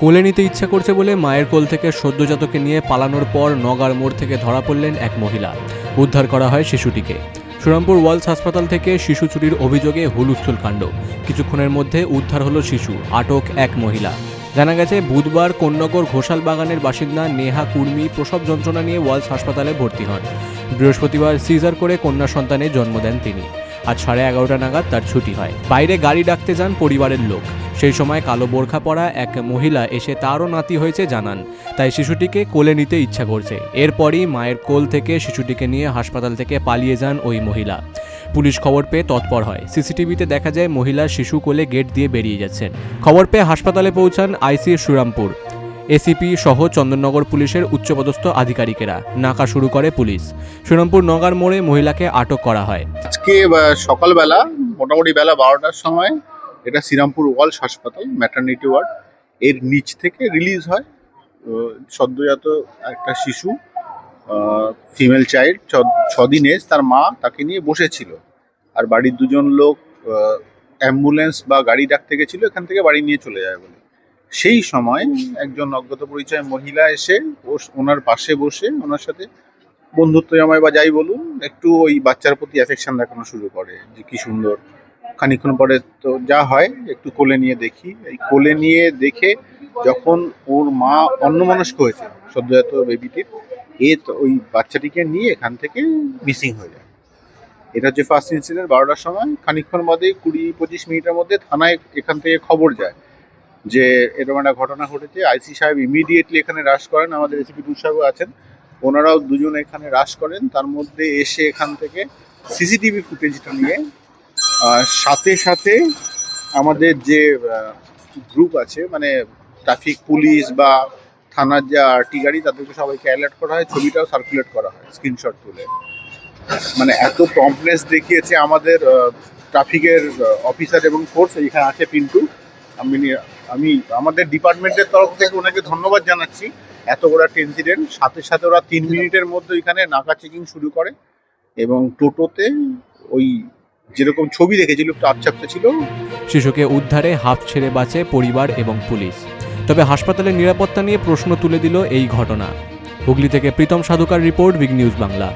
কোলে নিতে ইচ্ছা করছে বলে মায়ের কোল থেকে সদ্যজাতকে নিয়ে পালানোর পর নগার মোড় থেকে ধরা পড়লেন এক মহিলা। উদ্ধার করা হয় শিশুটিকে। সুরামপুর ওয়ালস হাসপাতাল থেকে শিশু চুরির অভিযোগে হুলুস্থুল কাণ্ড। কিছুক্ষণের মধ্যে উদ্ধার হলো শিশু, আটক এক মহিলা। জানা গেছে, বুধবার কোন্নগর ঘোষাল বাগানের বাসিন্দা নেহা কুর্মি প্রসব যন্ত্রণা নিয়ে ওয়ালস হাসপাতালে ভর্তি হন। বৃহস্পতিবার সিজার করে কন্যা সন্তানের জন্ম দেন তিনি। আজ সাড়ে এগারোটা নাগাদ তার ছুটি হয়। বাইরে গাড়ি ডাকতে যান পরিবারের লোক। সেই সময় কালো বোরখা পরা এক মহিলা এসে তারও নাতি হয়েছে জানান। তাই শিশুটিকে কোলে নিতে ইচ্ছা করছে। এরপরই মায়ের কোল থেকে শিশুটিকে নিয়ে হাসপাতাল থেকে পালিয়ে যান ওই মহিলা। পুলিশ খবর পেয়ে তৎপর হয়। সিসিটিভিতে দেখা যায়, মহিলা শিশু কোলে গেট দিয়ে বেরিয়ে যাচ্ছেন। খবর পেয়ে হাসপাতালে পৌঁছান আইসি সুরামপুর। এসিপি সহ চন্দননগর পুলিশের উচ্চপদস্থ আধিকারিকেরা। নাকা শুরু করে পুলিশ। সুরামপুর নগার মোড়ে মহিলাকে আটক করা হয়। আজকে সকালবেলা, মোটামুটি বেলা বারোটার সময় এটা শ্রীরামপুর ওয়ালস হাসপাতাল ম্যাটার্নিটি ওয়ার্ড এর নিচ থেকে রিলিজ হয় সদ্যজাত একটা শিশু ফিমেল চাইল্ড ছদিন এজ তার মা তাকে নিয়ে বসেছিল। আর বাড়ির দুজন লোক অ্যাম্বুলেন্স বা গাড়ি ডাকতে গেছিল, এখান থেকে বাড়ি নিয়ে চলে যায় বলে। সেই সময় একজন অজ্ঞাত পরিচয় মহিলা এসে ওনার পাশে বসে ওনার সাথে বন্ধুত্ব জামাই বা যাই বলুন, একটু ওই বাচ্চার প্রতি অ্যাফেকশন দেখানো শুরু করে যে কি সুন্দর। খানিক্ষণ পরে তো যা হয়, একটু কোলে নিয়ে দেখি। এই কোলে নিয়ে দেখে যখন ওর মা অন্যমনস্ক হয়েছে, সদ্যজাত বেবিটির এ ওই বাচ্চাটিকে নিয়ে এখান থেকে মিসিং হয়ে যায়। এটা হচ্ছে ফার্স্ট ইনসিডেন্ট বারোটার সময়। খানিক্ষণ বাদে কুড়ি, পঁচিশ মিনিটের মধ্যে থানায় এখান থেকে খবর যায় যে এরকম একটা ঘটনা ঘটেছে। আইসি সাহেব ইমিডিয়েটলি এখানে রাশ করেন। আমাদের এসিপি টু আছেন। ওনারাও দুজন এখানে রাশ করেন। তার মধ্যে এসে এখান থেকে সিসিটিভি ফুটেজটা নিয়ে সাথে সাথে আমাদের যে গ্রুপ আছে মানে ট্রাফিক পুলিশ বা থানার যে আরটি গাড়ি, তাদেরকে সবাইকে অ্যালার্ট করা হয়, ছবিটাও সার্কুলেট করা হয় স্ক্রিনশট তুলে। মানে এত প্রম্পনেস দেখিয়েছে আমাদের ট্রাফিকের অফিসার এবং ফোর্স এখানে আছে পিন্টু। আমি আমি, আমাদের ডিপার্টমেন্টের তরফ থেকে ওনাকে ধন্যবাদ জানাচ্ছি। এত বড় একটা ইনসিডেন্ট সাথে সাথে ওরা তিন মিনিটের মধ্যে এখানে নাকা চেকিং শুরু করে এবং টোটোতে ওই যেরকম ছবি দেখেছিল, একটু আচ্ছাপ্ত ছিল। শিশুকে উদ্ধারে, হাফ ছেড়ে বাঁচে পরিবার এবং পুলিশ। তবে হাসপাতালের নিরাপত্তা নিয়ে প্রশ্ন তুলে দিল এই ঘটনা। হুগলি থেকে Pritam Sadhukar report, big news Bangla.